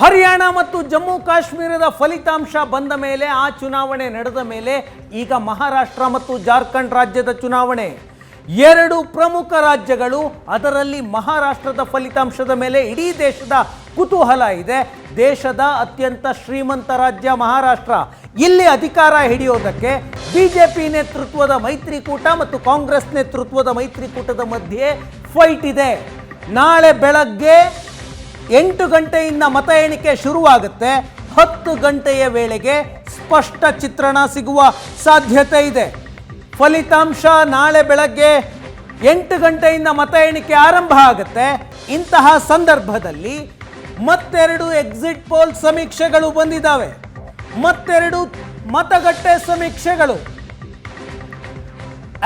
ಹರಿಯಾಣ ಮತ್ತು ಜಮ್ಮು ಕಾಶ್ಮೀರದ ಫಲಿತಾಂಶ ಬಂದ ಮೇಲೆ ಆ ಚುನಾವಣೆ ನಡೆದ ಮೇಲೆ ಈಗ ಮಹಾರಾಷ್ಟ್ರ ಮತ್ತು ಜಾರ್ಖಂಡ್ ರಾಜ್ಯದ ಚುನಾವಣೆ. ಎರಡು ಪ್ರಮುಖ ರಾಜ್ಯಗಳು ಅದರಲ್ಲಿ ಮಹಾರಾಷ್ಟ್ರದ ಫಲಿತಾಂಶದ ಮೇಲೆ ಇಡೀ ದೇಶದ ಕುತೂಹಲ ಇದೆ. ದೇಶದ ಅತ್ಯಂತ ಶ್ರೀಮಂತ ರಾಜ್ಯ ಮಹಾರಾಷ್ಟ್ರ. ಇಲ್ಲಿ ಅಧಿಕಾರ ಹಿಡಿಯೋದಕ್ಕೆ ಬಿಜೆಪಿ ನೇತೃತ್ವದ ಮೈತ್ರಿಕೂಟ ಮತ್ತು ಕಾಂಗ್ರೆಸ್ ನೇತೃತ್ವದ ಮೈತ್ರಿಕೂಟದ ಮಧ್ಯೆ ಫೈಟ್ ಇದೆ. ನಾಳೆ ಬೆಳಗ್ಗೆ ಎಂಟು ಗಂಟೆಯಿಂದ ಮತ ಎಣಿಕೆ ಶುರುವಾಗುತ್ತೆ. ಹತ್ತು ಗಂಟೆಯ ವೇಳೆಗೆ ಸ್ಪಷ್ಟ ಚಿತ್ರಣ ಸಿಗುವ ಸಾಧ್ಯತೆ ಇದೆ. ಫಲಿತಾಂಶ ನಾಳೆ ಬೆಳಗ್ಗೆ ಎಂಟು ಗಂಟೆಯಿಂದ ಮತ ಎಣಿಕೆ ಆರಂಭ ಆಗುತ್ತೆ. ಇಂತಹ ಸಂದರ್ಭದಲ್ಲಿ ಮತ್ತೆರಡು ಎಕ್ಸಿಟ್ ಪೋಲ್ ಸಮೀಕ್ಷೆಗಳು ಬಂದಿದ್ದಾವೆ. ಮತ್ತೆರಡು ಮತಗಟ್ಟೆ ಸಮೀಕ್ಷೆಗಳು.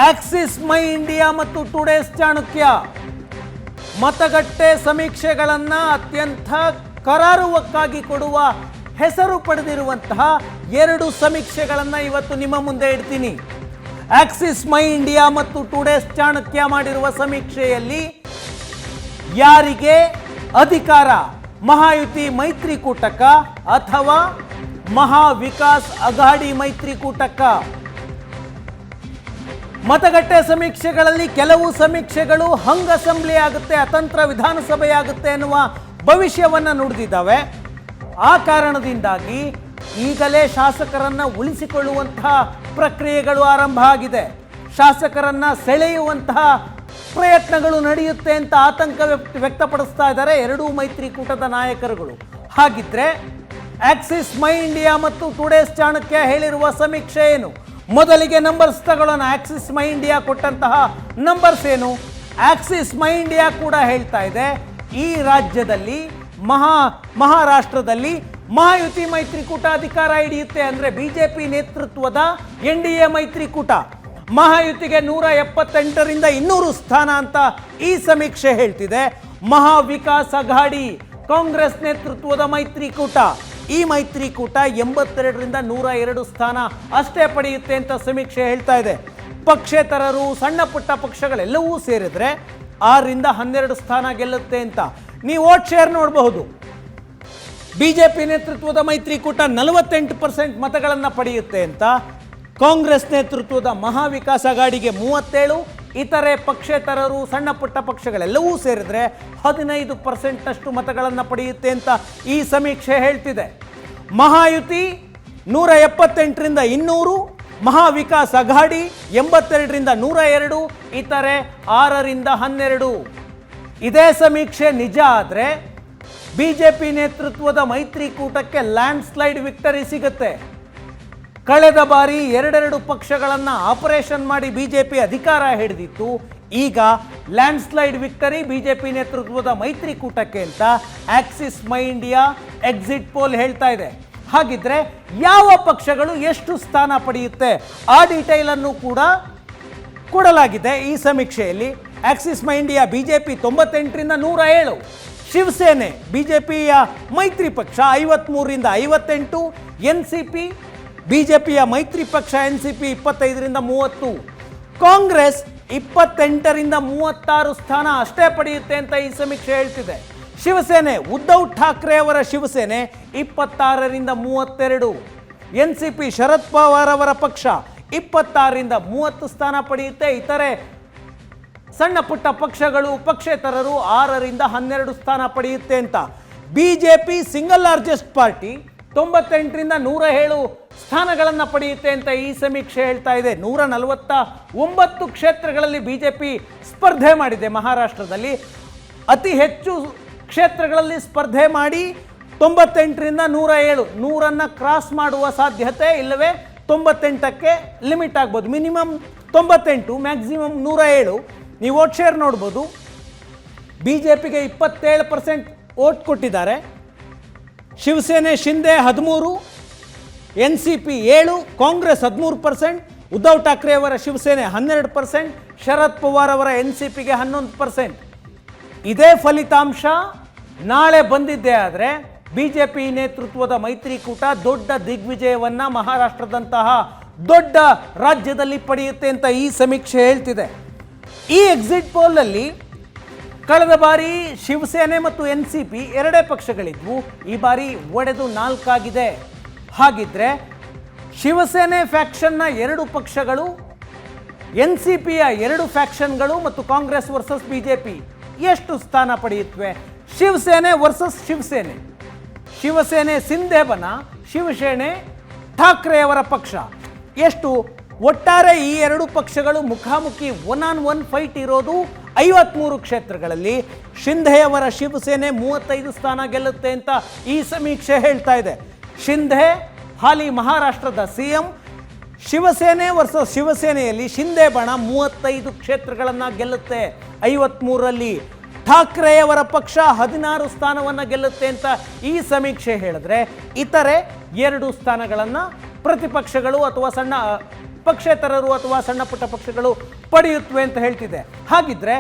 ಆಕ್ಸಿಸ್ ಮೈ ಇಂಡಿಯಾ ಮತ್ತು ಟುಡೇಸ್ ಚಾಣಕ್ಯ. ಮತಗಟ್ಟೆ ಸಮೀಕ್ಷೆಗಳನ್ನು ಅತ್ಯಂತ ಕರಾರುವಕ್ಕಾಗಿ ಕೊಡುವ ಹೆಸರು ಪಡೆದಿರುವಂತಹ ಎರಡು ಸಮೀಕ್ಷೆಗಳನ್ನು ಇವತ್ತು ನಿಮ್ಮ ಮುಂದೆ ಇಡ್ತೀನಿ. ಆಕ್ಸಿಸ್ ಮೈ ಇಂಡಿಯಾ ಮತ್ತು ಟುಡೇಸ್ ಚಾಣಕ್ಯ ಮಾಡಿರುವ ಸಮೀಕ್ಷೆಯಲ್ಲಿ ಯಾರಿಗೆ ಅಧಿಕಾರ? ಮಹಾಯುತಿ ಮೈತ್ರಿಕೂಟಕ ಅಥವಾ ಮಹಾವಿಕಾಸ್ ಅಘಾಡಿ ಮೈತ್ರಿಕೂಟಕ್ಕ ಮತಗಟ್ಟೆ ಸಮೀಕ್ಷೆಗಳಲ್ಲಿ ಕೆಲವು ಸಮೀಕ್ಷೆಗಳು ಹಂಗ್ ಅಸೆಂಬ್ಲಿ ಆಗುತ್ತೆ, ಅತಂತ್ರ ವಿಧಾನಸಭೆಯಾಗುತ್ತೆ ಎನ್ನುವ ಭವಿಷ್ಯವನ್ನು ನುಡಿದಿದ್ದಾವೆ. ಆ ಕಾರಣದಿಂದಾಗಿ ಈಗಲೇ ಶಾಸಕರನ್ನು ಉಳಿಸಿಕೊಳ್ಳುವಂತಹ ಪ್ರಕ್ರಿಯೆಗಳು ಆರಂಭ ಆಗಿದೆ. ಶಾಸಕರನ್ನು ಸೆಳೆಯುವಂತಹ ಪ್ರಯತ್ನಗಳು ನಡೆಯುತ್ತೆ ಅಂತ ಆತಂಕ ವ್ಯಕ್ತ- ವ್ಯಕ್ತಪಡಿಸ್ತಾ ಇದ್ದಾರೆ ಎರಡೂ ಮೈತ್ರಿಕೂಟದ ನಾಯಕರುಗಳು. ಹಾಗಿದ್ರೆ ಆಕ್ಸಿಸ್ ಮೈ ಇಂಡಿಯಾ ಮತ್ತು ಟುಡೇಸ್ ಚಾಣಕ್ಯ ಹೇಳಿರುವ ಸಮೀಕ್ಷೆ ಏನು? ಮೊದಲಿಗೆ ನಂಬರ್ಸ್ ತಗೊಳ್ಳೋಣ. ಆಕ್ಸಿಸ್ ಮೈ ಇಂಡಿಯಾ ಕೊಟ್ಟಂತಹ ನಂಬರ್ಸ್ ಏನು? ಆಕ್ಸಿಸ್ ಮೈ ಇಂಡಿಯಾ ಕೂಡ ಹೇಳ್ತಾ ಇದೆ. ಈ ರಾಜ್ಯದಲ್ಲಿ, ಮಹಾ, ಮಹಾರಾಷ್ಟ್ರದಲ್ಲಿ ಮಹಾಯುತಿ ಮೈತ್ರಿಕೂಟ ಅಧಿಕಾರ ಹಿಡಿಯುತ್ತೆ ಅಂದರೆ ಬಿ ಜೆ ಪಿ ನೇತೃತ್ವದ ಎನ್ ಡಿ ಎ ಮೈತ್ರಿಕೂಟ. ಮಹಾಯುತಿಗೆ ನೂರ ಎಪ್ಪತ್ತೆಂಟರಿಂದ ಇನ್ನೂರು ಸ್ಥಾನ ಅಂತ ಈ ಸಮೀಕ್ಷೆ ಹೇಳ್ತಿದೆ. ಮಹಾ ವಿಕಾಸ್ ಅಘಾಡಿ, ಕಾಂಗ್ರೆಸ್ ನೇತೃತ್ವದ ಮೈತ್ರಿಕೂಟ. ಈ ಮೈತ್ರಿಕೂಟ ಎಂಬತ್ತೆರಡರಿಂದ ನೂರ ಎರಡು ಸ್ಥಾನ ಅಷ್ಟೇ ಪಡೆಯುತ್ತೆ ಅಂತ ಸಮೀಕ್ಷೆ ಹೇಳ್ತಾ ಇದೆ. ಪಕ್ಷೇತರರು, ಸಣ್ಣ ಪುಟ್ಟ ಪಕ್ಷಗಳೆಲ್ಲವೂ ಸೇರಿದ್ರೆ ಆರರಿಂದ ಹನ್ನೆರಡು ಸ್ಥಾನ ಗೆಲ್ಲುತ್ತೆ ಅಂತ ನೀವು ವೋಟ್ ಶೇರ್ ನೋಡಬಹುದು. ಬಿಜೆಪಿ ನೇತೃತ್ವದ ಮೈತ್ರಿಕೂಟ ನಲವತ್ತೆಂಟು ಪರ್ಸೆಂಟ್ ಮತಗಳನ್ನು ಪಡೆಯುತ್ತೆ ಅಂತ ಕಾಂಗ್ರೆಸ್ ನೇತೃತ್ವದ ಮಹಾವಿಕಾಸ್ ಗಾಡಿಗೆ ಮೂವತ್ತೇಳು ಇತರೆ ಪಕ್ಷೇತರರು, ಸಣ್ಣ ಪುಟ್ಟ ಪಕ್ಷಗಳೆಲ್ಲವೂ ಸೇರಿದರೆ ಹದಿನೈದು ಪರ್ಸೆಂಟ್ನಷ್ಟು ಮತಗಳನ್ನು ಪಡೆಯುತ್ತೆ ಅಂತ ಈ ಸಮೀಕ್ಷೆ ಹೇಳ್ತಿದೆ. ಮಹಾಯುತಿ ನೂರ ಎಪ್ಪತ್ತೆಂಟರಿಂದ ಇನ್ನೂರು, ಮಹಾವಿಕಾಸ್ ಅಘಾಡಿ ಎಂಬತ್ತೆರಡರಿಂದ ನೂರ ಎರಡು, ಇತರೆ ಆರರಿಂದ ಹನ್ನೆರಡು. ಇದೇ ಸಮೀಕ್ಷೆ ನಿಜ ಆದರೆ ಬಿಜೆಪಿ ನೇತೃತ್ವದ ಮೈತ್ರಿಕೂಟಕ್ಕೆ ಲ್ಯಾಂಡ್ ಸ್ಲೈಡ್ ವಿಕ್ಟರಿ ಸಿಗುತ್ತೆ. ಕಳೆದ ಬಾರಿ ಎರಡೆರಡು ಪಕ್ಷಗಳನ್ನು ಆಪರೇಷನ್ ಮಾಡಿ ಬಿಜೆಪಿ ಅಧಿಕಾರ ಹಿಡಿದಿತ್ತು. ಈಗ ಲ್ಯಾಂಡ್ ಸ್ಲೈಡ್ ವಿಕ್ಟರಿ ಬಿಜೆಪಿ ನೇತೃತ್ವದ ಮೈತ್ರಿಕೂಟಕ್ಕೆ ಅಂತ Axis My India exit poll ಹೇಳ್ತಾ ಇದೆ. ಹಾಗಿದ್ರೆ ಯಾವ ಪಕ್ಷಗಳು ಎಷ್ಟು ಸ್ಥಾನ ಪಡೆಯುತ್ತೆ? ಆ ಡೀಟೈಲ್ ಅನ್ನು ಕೂಡ ಕೊಡಲಾಗಿದೆ ಈ ಸಮೀಕ್ಷೆಯಲ್ಲಿ. ಆಕ್ಸಿಸ್ ಮೈ ಇಂಡಿಯಾ ಬಿಜೆಪಿ ತೊಂಬತ್ತೆಂಟರಿಂದ ನೂರ ಏಳು ಶಿವಸೇನೆ ಬಿಜೆಪಿಯ ಮೈತ್ರಿ ಪಕ್ಷ ಐವತ್ಮೂರರಿಂದ ಐವತ್ತೆಂಟು. ಎನ್ ಸಿ ಪಿ ಬಿಜೆಪಿಯ ಮೈತ್ರಿ ಪಕ್ಷ ಎನ್ ಸಿ ಪಿ ಇಪ್ಪತ್ತೈದರಿಂದ ಮೂವತ್ತು, ಕಾಂಗ್ರೆಸ್ ಇಪ್ಪತ್ತೆಂಟರಿಂದ ಮೂವತ್ತಾರು ಸ್ಥಾನ ಅಷ್ಟೇ ಪಡೆಯುತ್ತೆ ಅಂತ ಈ ಸಮೀಕ್ಷೆ ಹೇಳ್ತಿದೆ. ಶಿವಸೇನೆ, ಉದ್ಧವ್ ಠಾಕ್ರೆ ಅವರ ಶಿವಸೇನೆ ಇಪ್ಪತ್ತಾರರಿಂದ ಮೂವತ್ತೆರಡು N C P Sharad Pawar ಅವರ ಪಕ್ಷ ಇಪ್ಪತ್ತಾರರಿಂದ ಮೂವತ್ತು ಸ್ಥಾನ ಪಡೆಯುತ್ತೆ. ಇತರೆ ಸಣ್ಣ ಪುಟ್ಟ ಪಕ್ಷಗಳು ಪಕ್ಷೇತರರು ಆರರಿಂದ ಹನ್ನೆರಡು ಸ್ಥಾನ ಪಡೆಯುತ್ತೆ ಅಂತ. ಬಿಜೆಪಿ ಸಿಂಗಲ್ ಲಾರ್ಜೆಸ್ಟ್ ಪಾರ್ಟಿ ತೊಂಬತ್ತೆಂಟರಿಂದ ನೂರ ಏಳು ಸ್ಥಾನಗಳನ್ನು ಪಡೆಯುತ್ತೆ ಅಂತ ಈ ಸಮೀಕ್ಷೆ ಹೇಳ್ತಾ ಇದೆ. ನೂರ ನಲವತ್ತ ಒಂಬತ್ತು ಕ್ಷೇತ್ರಗಳಲ್ಲಿ ಬಿ ಜೆ ಪಿ ಸ್ಪರ್ಧೆ ಮಾಡಿದೆ ಮಹಾರಾಷ್ಟ್ರದಲ್ಲಿ. ಅತಿ ಹೆಚ್ಚು ಕ್ಷೇತ್ರಗಳಲ್ಲಿ ಸ್ಪರ್ಧೆ ಮಾಡಿ ತೊಂಬತ್ತೆಂಟರಿಂದ ನೂರ ಏಳು. ನೂರನ್ನು ಕ್ರಾಸ್ ಮಾಡುವ ಸಾಧ್ಯತೆ ಇಲ್ಲವೇ? ತೊಂಬತ್ತೆಂಟಕ್ಕೆ ಲಿಮಿಟ್ ಆಗ್ಬೋದು. ಮಿನಿಮಮ್ ತೊಂಬತ್ತೆಂಟು ಮ್ಯಾಕ್ಸಿಮಮ್ ನೂರ ಏಳು. ನೀವು ವೋಟ್ ಶೇರ್ ನೋಡ್ಬೋದು. ಬಿ ಜೆ ಪಿಗೆ ಇಪ್ಪತ್ತೇಳು ಪರ್ಸೆಂಟ್ ವೋಟ್ ಕೊಟ್ಟಿದ್ದಾರೆ. ಶಿವಸೇನೆ ಶಿಂದೆ ಹದಿಮೂರು. ಎನ್ ಸಿ ಪಿ ಏಳು, ಕಾಂಗ್ರೆಸ್ ಹದಿಮೂರು ಪರ್ಸೆಂಟ್, ಉದ್ಧವ್ ಠಾಕ್ರೆ ಅವರ ಶಿವಸೇನೆ ಹನ್ನೆರಡು ಪರ್ಸೆಂಟ್, ಶರದ್ ಪವಾರ್ ಅವರ ಎನ್ ಸಿ ಪಿಗೆ ಹನ್ನೊಂದು ಪರ್ಸೆಂಟ್. ಇದೇ ಫಲಿತಾಂಶ ನಾಳೆ ಬಂದಿದ್ದೇ ಆದರೆ ಬಿ ಜೆ ಪಿ ನೇತೃತ್ವದ ಮೈತ್ರಿಕೂಟ ದೊಡ್ಡ ದಿಗ್ವಿಜಯವನ್ನು ಮಹಾರಾಷ್ಟ್ರದಂತಹ ದೊಡ್ಡ ರಾಜ್ಯದಲ್ಲಿ ಪಡೆಯುತ್ತೆ ಅಂತ ಈ ಸಮೀಕ್ಷೆ ಹೇಳ್ತಿದೆ. ಈ ಎಕ್ಸಿಟ್ ಪೋಲಲ್ಲಿ ಕಳೆದ ಬಾರಿ ಶಿವಸೇನೆ ಮತ್ತು ಎನ್ ಸಿ ಪಿ ಎರಡೇ ಪಕ್ಷಗಳಿದ್ವು. ಈ ಬಾರಿ ಒಡೆದು ನಾಲ್ಕಾಗಿದೆ. ಹಾಗಿದ್ರೆ ಶಿವಸೇನೆ ಫ್ಯಾಕ್ಷನ್ನ ಎರಡು ಪಕ್ಷಗಳು ಎನ್ ಸಿ ಪಿಯ ಎರಡು ಫ್ಯಾಕ್ಷನ್ಗಳು ಮತ್ತು Congress versus B J P ಎಷ್ಟು ಸ್ಥಾನ ಪಡೆಯುತ್ತವೆ? ಶಿವಸೇನೆ ವರ್ಸಸ್ ಶಿವಸೇನೆ ಶಿವಸೇನೆ ಸಿಂಧೇಬನ, ಶಿವಸೇನೆ ಠಾಕ್ರೆಯವರ ಪಕ್ಷ. ಎಷ್ಟು? ಒಟ್ಟಾರೆ ಈ ಎರಡು ಪಕ್ಷಗಳು ಮುಖಾಮುಖಿ ಒನ್ ಆನ್ ಒನ್ ಫೈಟ್ ಇರೋದು ಐವತ್ಮೂರು ಕ್ಷೇತ್ರಗಳಲ್ಲಿ. ಶಿಂಧೆಯವರ ಶಿವಸೇನೆ ಮೂವತ್ತೈದು ಸ್ಥಾನ ಗೆಲ್ಲುತ್ತೆ ಅಂತ ಈ ಸಮೀಕ್ಷೆ ಹೇಳ್ತಾ ಇದೆ. ಶಿಂಧೆ, ಹಾಲಿ ಮಹಾರಾಷ್ಟ್ರದ ಸಿಎಂ, ಶಿವಸೇನೆ ವರ್ಸಸ್ ಶಿವಸೇನೆಯಲ್ಲಿ ಶಿಂದೆ ಬಣ ಮೂವತ್ತೈದು ಕ್ಷೇತ್ರಗಳನ್ನು ಗೆಲ್ಲುತ್ತೆ. ಐವತ್ಮೂರರಲ್ಲಿ ಠಾಕ್ರೆಯವರ ಪಕ್ಷ ಹದಿನಾರು ಸ್ಥಾನವನ್ನು ಗೆಲ್ಲುತ್ತೆ ಅಂತ ಈ ಸಮೀಕ್ಷೆ ಹೇಳಿದ್ರೆ ಇತರೆ ಎರಡು ಸ್ಥಾನಗಳನ್ನು ಪ್ರತಿಪಕ್ಷಗಳು ಅಥವಾ ಸಣ್ಣ ಪಕ್ಷೇತರರು ಅಥವಾ ಸಣ್ಣ ಪುಟ್ಟ ಪಕ್ಷಗಳು ಪಡೆಯುತ್ತವೆ ಅಂತ ಹೇಳ್ತಿದೆ. ಹಾಗಿದ್ರೆ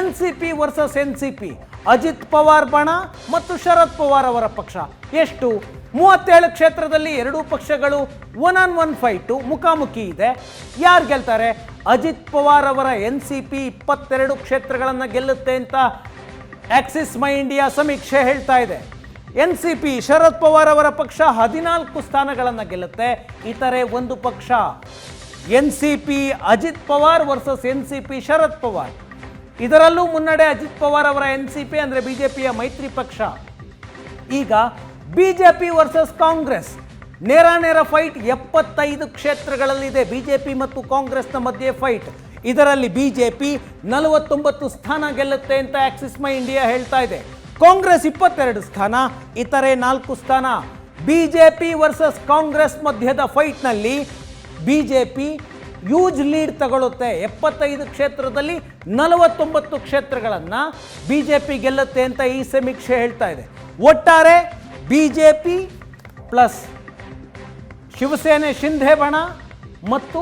N C P versus N C P, Ajit Pawar ಬಣ ಮತ್ತು ಶರದ್ ಪವಾರ್ ಅವರ ಪಕ್ಷ ಎಷ್ಟು? ಮೂವತ್ತೇಳು ಕ್ಷೇತ್ರದಲ್ಲಿ ಎರಡೂ ಪಕ್ಷಗಳು ಒನ್ ಆನ್ ಒನ್ ಫೈಟು ಮುಖಾಮುಖಿ ಇದೆ. ಯಾರು ಗೆಲ್ತಾರೆ? ಅಜಿತ್ ಪವಾರ್ ಅವರ ಎನ್ ಸಿ ಪಿ ಇಪ್ಪತ್ತೆರಡು ಕ್ಷೇತ್ರಗಳನ್ನು ಗೆಲ್ಲುತ್ತೆ ಅಂತ ಆಕ್ಸಿಸ್ ಮೈ ಇಂಡಿಯಾ ಸಮೀಕ್ಷೆ ಹೇಳ್ತಾ ಇದೆ. N C P Sharad Pawar ಅವರ ಪಕ್ಷ ಹದಿನಾಲ್ಕು ಸ್ಥಾನಗಳನ್ನು ಗೆಲ್ಲುತ್ತೆ. ಇತರೆ ಒಂದು ಪಕ್ಷ N C P Ajit Pawar versus N C P Sharad Pawar. ಇದರಲ್ಲೂ ಮುನ್ನಡೆ ಅಜಿತ್ ಪವಾರ್ ಅವರ ಎನ್ ಸಿ ಪಿ ಅಂದರೆ ಬಿಜೆಪಿಯ ಮೈತ್ರಿ ಪಕ್ಷ. ಈಗ ಬಿಜೆಪಿ ವರ್ಸಸ್ ಕಾಂಗ್ರೆಸ್ ನೇರ ನೇರ ಫೈಟ್ ಎಪ್ಪತ್ತೈದು ಕ್ಷೇತ್ರಗಳಲ್ಲಿದೆ. ಬಿಜೆಪಿ ಮತ್ತು ಕಾಂಗ್ರೆಸ್ನ ಮಧ್ಯೆ ಫೈಟ್ ಇದರಲ್ಲಿ ಬಿಜೆಪಿ ನಲವತ್ತೊಂಬತ್ತು ಸ್ಥಾನ ಗೆಲ್ಲುತ್ತೆ ಅಂತ ಆಕ್ಸಿಸ್ ಮೈ ಇಂಡಿಯಾ ಹೇಳ್ತಾ ಇದೆ. ಕಾಂಗ್ರೆಸ್ ಇಪ್ಪತ್ತೆರಡು ಸ್ಥಾನ, ಇತರೆ ನಾಲ್ಕು ಸ್ಥಾನ. ಬಿಜೆಪಿ ವರ್ಸಸ್ ಕಾಂಗ್ರೆಸ್ ಮಧ್ಯದ ಫೈಟ್ನಲ್ಲಿ B J P huge lead ತಗೊಳ್ಳುತ್ತೆ. ಎಪ್ಪತ್ತೈದು ಕ್ಷೇತ್ರದಲ್ಲಿ ನಲವತ್ತೊಂಬತ್ತು ಕ್ಷೇತ್ರಗಳನ್ನು ಬಿ ಜೆ ಪಿ ಗೆಲ್ಲುತ್ತೆ ಅಂತ ಈ ಸಮೀಕ್ಷೆ ಹೇಳ್ತಾ ಇದೆ. ಒಟ್ಟಾರೆ B J P plus Shiv Sena Shinde ಬಣ ಮತ್ತು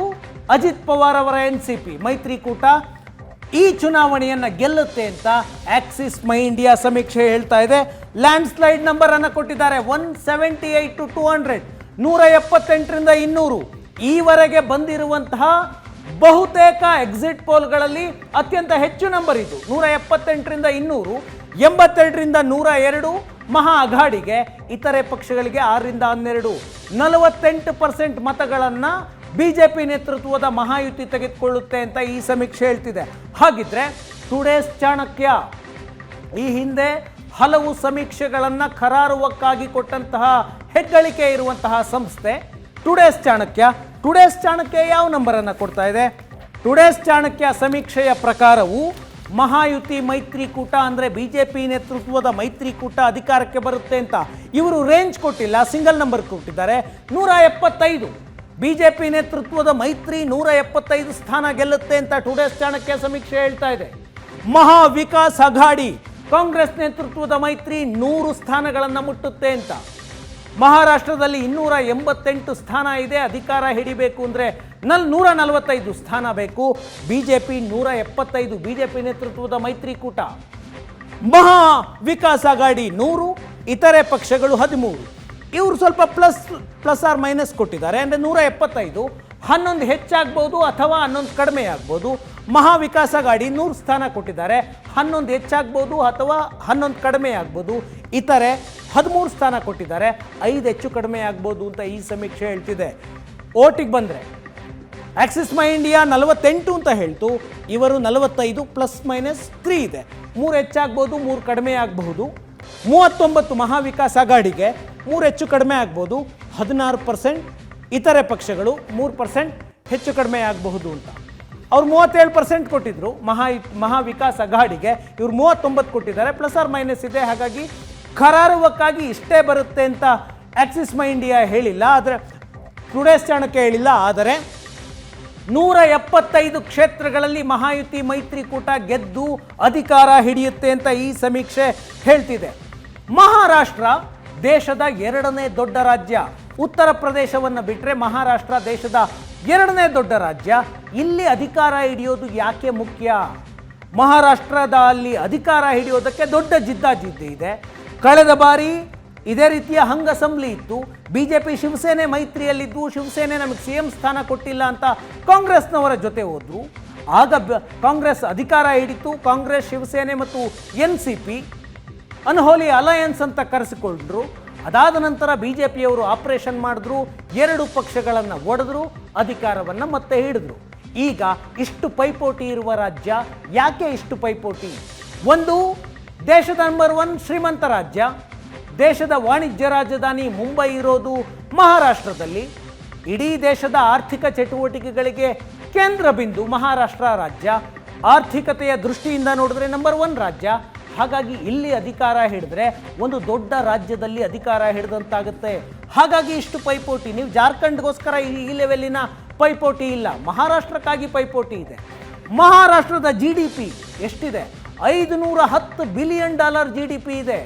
ಅಜಿತ್ ಪವಾರ್ ಅವರ ಎನ್ ಸಿ ಪಿ ಮೈತ್ರಿಕೂಟ ಈ ಚುನಾವಣೆಯನ್ನು ಗೆಲ್ಲುತ್ತೆ ಅಂತ ಆಕ್ಸಿಸ್ ಮೈ ಇಂಡಿಯಾ ಸಮೀಕ್ಷೆ ಹೇಳ್ತಾ ಇದೆ. ಲ್ಯಾಂಡ್ ಸ್ಲೈಡ್ ನಂಬರ್ ಅನ್ನು ಕೊಟ್ಟಿದ್ದಾರೆ. One seventy eight to two hundred ನೂರ ಎಪ್ಪತ್ತೆಂಟರಿಂದ ಇನ್ನೂರು. ಈವರೆಗೆ ಬಂದಿರುವಂತಹ ಬಹುತೇಕ ಎಕ್ಸಿಟ್ ಪೋಲ್ಗಳಲ್ಲಿ ಅತ್ಯಂತ ಹೆಚ್ಚು ನಂಬರ್ ಇದು. ನೂರ ಎಪ್ಪತ್ತೆಂಟರಿಂದ ಇನ್ನೂರು, ಎಂಬತ್ತೆರಡರಿಂದ ನೂರ ಎರಡು ಮಹಾ ಅಘಾಡಿಗೆ ಇತರೆ ಪಕ್ಷಗಳಿಗೆ ಆರರಿಂದ ಹನ್ನೆರಡು. ನಲವತ್ತೆಂಟು ಪರ್ಸೆಂಟ್ ಮತಗಳನ್ನು ಬಿ ಜೆ ಪಿ ನೇತೃತ್ವದ ಮಹಾಯುತಿ ತೆಗೆದುಕೊಳ್ಳುತ್ತೆ ಅಂತ ಈ ಸಮೀಕ್ಷೆ ಹೇಳ್ತಿದೆ. ಹಾಗಿದ್ರೆ ಟುಡೇಸ್ ಚಾಣಕ್ಯ ಈ ಹಿಂದೆ ಹಲವು ಸಮೀಕ್ಷೆಗಳನ್ನು ಕರಾರುವಕ್ಕಾಗಿ ಕೊಟ್ಟಂತಹ ಹೆಗ್ಗಳಿಕೆ ಇರುವಂತಹ ಸಂಸ್ಥೆ ಟುಡೇಸ್ ಚಾಣಕ್ಯ. ಟುಡೇಸ್ ಚಾಣಕ್ಯ ಯಾವ ನಂಬರನ್ನು ಕೊಡ್ತಾ ಇದೆ? ಟುಡೇಸ್ ಚಾಣಕ್ಯ ಸಮೀಕ್ಷೆಯ ಪ್ರಕಾರವು ಮಹಾಯುತಿ ಮೈತ್ರಿಕೂಟ ಅಂದರೆ ಬಿ ಜೆ ಪಿ ನೇತೃತ್ವದ ಮೈತ್ರಿಕೂಟ ಅಧಿಕಾರಕ್ಕೆ ಬರುತ್ತೆ ಅಂತ ಇವರು ರೇಂಜ್ ಕೊಟ್ಟಿಲ್ಲ ಸಿಂಗಲ್ ನಂಬರ್ ಕೊಟ್ಟಿದ್ದಾರೆ. ನೂರ ಎಪ್ಪತ್ತೈದು ಬಿ ಜೆ ಪಿ ನೇತೃತ್ವದ ಮೈತ್ರಿ ನೂರ ಎಪ್ಪತ್ತೈದು ಸ್ಥಾನ ಗೆಲ್ಲುತ್ತೆ ಅಂತ ಟುಡೇಸ್ ಚಾಣಕ್ಯ ಸಮೀಕ್ಷೆ ಹೇಳ್ತಾ ಇದೆ. ಮಹಾ ವಿಕಾಸ್ ಅಘಾಡಿ, ಕಾಂಗ್ರೆಸ್ ನೇತೃತ್ವದ ಮೈತ್ರಿ ನೂರು ಸ್ಥಾನಗಳನ್ನು ಮುಟ್ಟುತ್ತೆ ಅಂತ. ಮಹಾರಾಷ್ಟ್ರದಲ್ಲಿ ಇನ್ನೂರ ಎಂಬತ್ತೆಂಟು ಸ್ಥಾನ ಇದೆ. ಅಧಿಕಾರ ಹಿಡಿಬೇಕು ಅಂದರೆ ನಲ್ ನೂರ ನಲವತ್ತೈದು ಸ್ಥಾನ ಬೇಕು. ಬಿ ಜೆ ಪಿ ನೂರ ಎಪ್ಪತ್ತೈದು ಬಿ ಜೆ ಪಿ ನೇತೃತ್ವದ ಮೈತ್ರಿಕೂಟ. ಮಹಾ ವಿಕಾಸ ಗಾಡಿ ನೂರು, ಇತರೆ ಪಕ್ಷಗಳು ಹದಿಮೂರು. ಇವರು ಸ್ವಲ್ಪ ಪ್ಲಸ್ ಪ್ಲಸ್ ಆರ್ ಮೈನಸ್ ಕೊಟ್ಟಿದ್ದಾರೆ. ಅಂದರೆ ನೂರ ಎಪ್ಪತ್ತೈದು ಹನ್ನೊಂದು ಹೆಚ್ಚಾಗ್ಬೋದು ಅಥವಾ ಹನ್ನೊಂದು ಕಡಿಮೆ ಆಗ್ಬೋದು ಮಹಾವಿಕಾಸ ಗಾಡಿ ನೂರು ಸ್ಥಾನ ಕೊಟ್ಟಿದ್ದಾರೆ. ಹನ್ನೊಂದು ಹೆಚ್ಚಾಗ್ಬೋದು ಅಥವಾ ಹನ್ನೊಂದು ಕಡಿಮೆ ಆಗ್ಬೋದು ಇತರೆ ಹದಿಮೂರು ಸ್ಥಾನ ಕೊಟ್ಟಿದ್ದಾರೆ. ಐದು ಹೆಚ್ಚು ಕಡಿಮೆ ಆಗ್ಬೋದು ಅಂತ ಈ ಸಮೀಕ್ಷೆ ಹೇಳ್ತಿದೆ. ಓಟಿಗೆ ಬಂದರೆ ಆಕ್ಸಿಸ್ ಮೈ ಇಂಡಿಯಾ ನಲವತ್ತೆಂಟು ಅಂತ ಹೇಳ್ತು. ಇವರು ನಲವತ್ತೈದು ಪ್ಲಸ್ ಮೈನಸ್ ತ್ರೀ ಇದೆ. ಮೂರು ಹೆಚ್ಚಾಗ್ಬೋದು, ಮೂರು ಕಡಿಮೆ ಆಗಬಹುದು ಮೂವತ್ತೊಂಬತ್ತು ಮಹಾವಿಕಾಸ ಗಾಡಿಗೆ ಮೂರು ಹೆಚ್ಚು ಕಡಿಮೆ ಆಗ್ಬೋದು ಹದಿನಾರು ಪರ್ಸೆಂಟ್ ಇತರೆ ಪಕ್ಷಗಳು ಮೂರು ಪರ್ಸೆಂಟ್ ಹೆಚ್ಚು ಕಡಿಮೆ ಆಗಬಹುದು ಅಂತ. ಅವ್ರು ಮೂವತ್ತೇಳು ಪರ್ಸೆಂಟ್ ಕೊಟ್ಟಿದ್ರು, ಮಹಾ ಮಹಾವಿಕಾಸ್ ಅಘಾಡಿಗೆ. ಇವ್ರು ಮೂವತ್ತೊಂಬತ್ತು ಕೊಟ್ಟಿದ್ದಾರೆ, ಪ್ಲಸ್ ಆರ್ ಮೈನಸ್ ಇದೆ. ಹಾಗಾಗಿ ಕರಾರುವಕ್ಕಾಗಿ ಇಷ್ಟೇ ಬರುತ್ತೆ ಅಂತ ಆಕ್ಸಿಸ್ ಮೈ ಇಂಡಿಯಾ ಹೇಳಿಲ್ಲ. ಆದರೆ ಟುಡೇಸ್ ಚಾಣಕ್ಯ ಹೇಳಿಲ್ಲ. ಆದರೆ ನೂರ ಎಪ್ಪತ್ತೈದು ಕ್ಷೇತ್ರಗಳಲ್ಲಿ ಮಹಾಯುತಿ ಮೈತ್ರಿಕೂಟ ಗೆದ್ದು ಅಧಿಕಾರ ಹಿಡಿಯುತ್ತೆ ಅಂತ ಈ ಸಮೀಕ್ಷೆ ಹೇಳ್ತಿದೆ. ಮಹಾರಾಷ್ಟ್ರ ದೇಶದ ಎರಡನೇ ದೊಡ್ಡ ರಾಜ್ಯ. ಉತ್ತರ ಪ್ರದೇಶವನ್ನು ಬಿಟ್ಟರೆ ಮಹಾರಾಷ್ಟ್ರ ದೇಶದ ಎರಡನೇ ದೊಡ್ಡ ರಾಜ್ಯ. ಇಲ್ಲಿ ಅಧಿಕಾರ ಹಿಡಿಯೋದು ಯಾಕೆ ಮುಖ್ಯ? ಮಹಾರಾಷ್ಟ್ರದ ಅಲ್ಲಿ ಅಧಿಕಾರ ಹಿಡಿಯೋದಕ್ಕೆ ದೊಡ್ಡ ಜಿದ್ದಾಜಿದ್ದಿ ಇದೆ. ಕಳೆದ ಬಾರಿ ಇದೇ ರೀತಿಯ ಹಂಗ್ ಅಸೆಂಬ್ಲಿ ಇತ್ತು. ಪಿ ಶಿವಸೇನೆ ಮೈತ್ರಿಯಲ್ಲಿದ್ದು ಶಿವಸೇನೆ ನಮಗೆ ಸಿ ಎಂ ಸ್ಥಾನ ಕೊಟ್ಟಿಲ್ಲ ಅಂತ ಕಾಂಗ್ರೆಸ್ನವರ ಜೊತೆ ಹೋದ್ರು. ಆಗ ಬ- ಕಾಂಗ್ರೆಸ್ ಅಧಿಕಾರ ಹಿಡಿತು. ಕಾಂಗ್ರೆಸ್, ಶಿವಸೇನೆ ಮತ್ತು N C P unholy alliance ಅಂತ ಕರೆಸಿಕೊಂಡ್ರು. ಅದಾದ ನಂತರ ಬಿ ಜೆ ಪಿಯವರು ಆಪರೇಷನ್ ಮಾಡಿದ್ರು, ಎರಡು ಪಕ್ಷಗಳನ್ನು ಒಡೆದ್ರು, ಅಧಿಕಾರವನ್ನು ಮತ್ತೆ ಹಿಡಿದ್ರು. ಈಗ ಇಷ್ಟು ಪೈಪೋಟಿ ಇರುವ ರಾಜ್ಯ, ಯಾಕೆ ಇಷ್ಟು ಪೈಪೋಟಿ? ಒಂದು, ದೇಶದ ನಂಬರ್ ಒನ್ ಶ್ರೀಮಂತ ರಾಜ್ಯ, ದೇಶದ ವಾಣಿಜ್ಯ ರಾಜಧಾನಿ ಮುಂಬೈ ಇರೋದು ಮಹಾರಾಷ್ಟ್ರದಲ್ಲಿ, ಇಡೀ ದೇಶದ ಆರ್ಥಿಕ ಚಟುವಟಿಕೆಗಳಿಗೆ ಕೇಂದ್ರ ಬಿಂದು ಮಹಾರಾಷ್ಟ್ರ ರಾಜ್ಯ. ಆರ್ಥಿಕತೆಯ ದೃಷ್ಟಿಯಿಂದ ನೋಡಿದ್ರೆ ನಂಬರ್ ಒನ್ ರಾಜ್ಯ ಹಾಗಾಗಿ ಇಲ್ಲಿ ಅಧಿಕಾರ ಹಿಡಿದ್ರೆ ಒಂದು ದೊಡ್ಡ ರಾಜ್ಯದಲ್ಲಿ ಅಧಿಕಾರ ಹಿಡಿದಂತಾಗುತ್ತೆ. ಹಾಗಾಗಿ ಇಷ್ಟು ಪೈಪೋಟಿ. ನೀವು ಜಾರ್ಖಂಡ್ಗೋಸ್ಕರ ಈ ಲೆವೆಲ್ಲಿನ ಪೈಪೋಟಿ ಇಲ್ಲ. ಮಹಾರಾಷ್ಟ್ರಕ್ಕಾಗಿ ಪೈಪೋಟಿ ಇದೆ. ಮಹಾರಾಷ್ಟ್ರದ ಜಿ ಡಿ ಪಿ ಎಷ್ಟಿದೆ? ಐದು ನೂರ ಹತ್ತು billion dollar G D P ಇದೆ.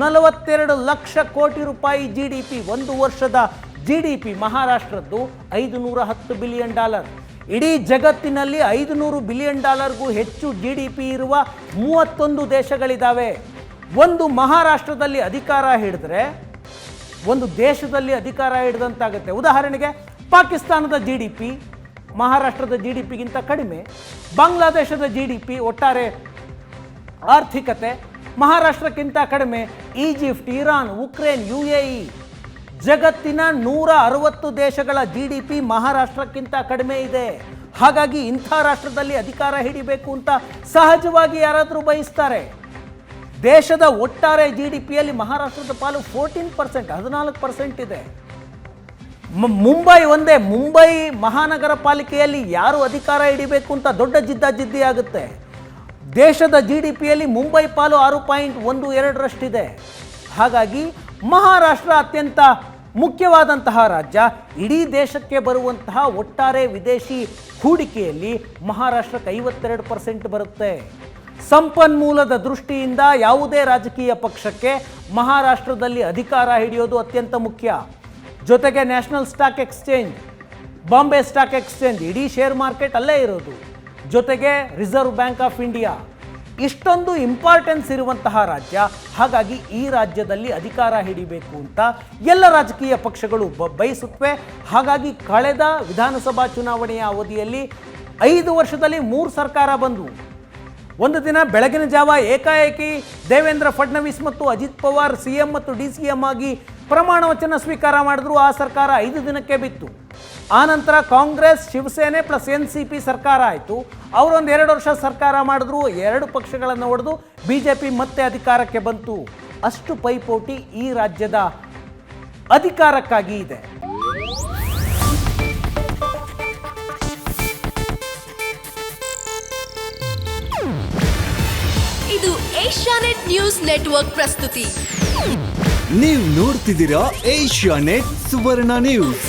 ನಲವತ್ತೆರಡು ಲಕ್ಷ ಕೋಟಿ ರೂಪಾಯಿ ಜಿ ಡಿ ಪಿ ಒಂದು ವರ್ಷದ ಜಿ ಡಿ ಪಿ ಮಹಾರಾಷ್ಟ್ರದ್ದು ಐದು ನೂರ ಹತ್ತು ಬಿಲಿಯನ್ ಡಾಲರ್. ಇಡೀ ಜಗತ್ತಿನಲ್ಲಿ ಐದು ನೂರು ಬಿಲಿಯನ್ ಡಾಲರ್ಗೂ ಹೆಚ್ಚು ಜಿ ಡಿ ಪಿ ಇರುವ ಮೂವತ್ತೊಂದು ದೇಶಗಳಿದ್ದಾವೆ ಒಂದು ಮಹಾರಾಷ್ಟ್ರದಲ್ಲಿ ಅಧಿಕಾರ ಹಿಡಿದ್ರೆ, ಒಂದು ದೇಶದಲ್ಲಿ ಅಧಿಕಾರ ಹಿಡಿದಂತಾಗುತ್ತೆ. ಉದಾಹರಣೆಗೆ, ಪಾಕಿಸ್ತಾನದ ಜಿ ಡಿ ಪಿ ಮಹಾರಾಷ್ಟ್ರದ ಜಿ ಡಿ ಪಿಗಿಂತ ಕಡಿಮೆ, ಬಾಂಗ್ಲಾದೇಶದ ಜಿ ಡಿ ಪಿ ಒಟ್ಟಾರೆ ಆರ್ಥಿಕತೆ, ಮಹಾರಾಷ್ಟ್ರಕ್ಕಿಂತ ಕಡಿಮೆ, Egypt, Iran, Ukraine, U A ಜಗತ್ತಿನ ನೂರ ಅರವತ್ತು ದೇಶಗಳ ಜಿ ಡಿ ಪಿ ಮಹಾರಾಷ್ಟ್ರಕ್ಕಿಂತ ಕಡಿಮೆ ಇದೆ. ಹಾಗಾಗಿ ಇಂಥ ರಾಷ್ಟ್ರದಲ್ಲಿ ಅಧಿಕಾರ ಹಿಡಿಬೇಕು ಅಂತ ಸಹಜವಾಗಿ ಯಾರಾದರೂ ಬಯಸ್ತಾರೆ. ದೇಶದ ಒಟ್ಟಾರೆ ಜಿ ಡಿ ಪಿಯಲ್ಲಿ ಮಹಾರಾಷ್ಟ್ರದ ಪಾಲು ಫೋರ್ಟೀನ್ ಪರ್ಸೆಂಟ್ ಹದಿನಾಲ್ಕು ಪರ್ಸೆಂಟ್ ಇದೆ. ಮುಂಬೈ ಒಂದೇ, ಮುಂಬೈ ಮಹಾನಗರ ಪಾಲಿಕೆಯಲ್ಲಿ ಯಾರು ಅಧಿಕಾರ ಹಿಡಿಬೇಕು ಅಂತ ದೊಡ್ಡ ಜಿದ್ದಾಜಿದ್ದಿ ಆಗುತ್ತೆ. ದೇಶದ ಜಿ ಡಿ ಪಿಯಲ್ಲಿ ಮುಂಬೈ ಪಾಲು ಆರು ಪಾಯಿಂಟ್ ಒಂದು ಎರಡರಷ್ಟಿದೆ. ಹಾಗಾಗಿ ಮಹಾರಾಷ್ಟ್ರ ಅತ್ಯಂತ ಮುಖ್ಯವಾದಂತಹ ರಾಜ್ಯ, ಇಡೀ ದೇಶಕ್ಕೆ ಬರುವಂತಹ ಒಟ್ಟಾರೆ ವಿದೇಶಿ ಹೂಡಿಕೆಯಲ್ಲಿ ಮಹಾರಾಷ್ಟ್ರಕ್ಕೆ ಐವತ್ತೆರಡು ಪರ್ಸೆಂಟ್ ಬರುತ್ತೆ. ಸಂಪನ್ಮೂಲದ ದೃಷ್ಟಿಯಿಂದ ಯಾವುದೇ ರಾಜಕೀಯ ಪಕ್ಷಕ್ಕೆ ಮಹಾರಾಷ್ಟ್ರದಲ್ಲಿ ಅಧಿಕಾರ ಹಿಡಿಯೋದು ಅತ್ಯಂತ ಮುಖ್ಯ. ಜೊತೆಗೆ National Stock Exchange, Bombay Stock Exchange, ಇಡೀ ಶೇರ್ ಮಾರ್ಕೆಟ್ ಅಲ್ಲೇ ಇರೋದು. ಜೊತೆಗೆ ರಿಸರ್ವ್ ಬ್ಯಾಂಕ್ ಆಫ್ ಇಂಡಿಯಾ. ಇಷ್ಟೊಂದು ಇಂಪಾರ್ಟೆನ್ಸ್ ಇರುವಂತಹ ರಾಜ್ಯ, ಹಾಗಾಗಿ ಈ ರಾಜ್ಯದಲ್ಲಿ ಅಧಿಕಾರ ಹಿಡಿಬೇಕು ಅಂತ ಎಲ್ಲ ರಾಜಕೀಯ ಪಕ್ಷಗಳು ಬಯಸುತ್ತವೆ ಹಾಗಾಗಿ ಕಳೆದ ವಿಧಾನಸಭಾ ಚುನಾವಣೆಯ ಅವಧಿಯಲ್ಲಿ ಐದು ವರ್ಷದಲ್ಲಿ ಮೂರು ಸರ್ಕಾರ ಬಂದವು. ಒಂದು ದಿನ ಬೆಳಗಿನ ಜಾವ ಏಕಾಏಕಿ ದೇವೇಂದ್ರ ಫಡ್ನವೀಸ್ ಮತ್ತು ಅಜಿತ್ ಪವಾರ್, ಸಿ ಎಂ ಮತ್ತು ಡಿ ಸಿ ಎಂ ಆಗಿ ಪ್ರಮಾಣ ವಚನ ಸ್ವೀಕಾರ ಮಾಡಿದ್ರು. ಆ ಸರ್ಕಾರ ಐದು ದಿನಕ್ಕೆ ಬಿತ್ತು. ಆನಂತರ Congress Shiv Sena plus N C P ಸರ್ಕಾರ ಆಯಿತು. ಅವರೊಂದು ಎರಡು ವರ್ಷ ಸರ್ಕಾರ ಮಾಡಿದ್ರು ಎರಡು ಪಕ್ಷಗಳನ್ನು ಹೊಡೆದು ಬಿ ಜೆ ಪಿ ಮತ್ತೆ ಅಧಿಕಾರಕ್ಕೆ ಬಂತು. ಅಷ್ಟು ಪೈಪೋಟಿ ಈ ರಾಜ್ಯದ ಅಧಿಕಾರಕ್ಕಾಗಿ ಇದೆ. ಇದು ಏಷ್ಯಾನೆಟ್ ನ್ಯೂಸ್ ನೆಟ್ವರ್ಕ್ ಪ್ರಸ್ತುತಿ. ನೀವು ನೋಡ್ತಿದ್ದೀರಾ ಏಷ್ಯಾನೆಟ್ ಸುವರ್ಣ ನ್ಯೂಸ್.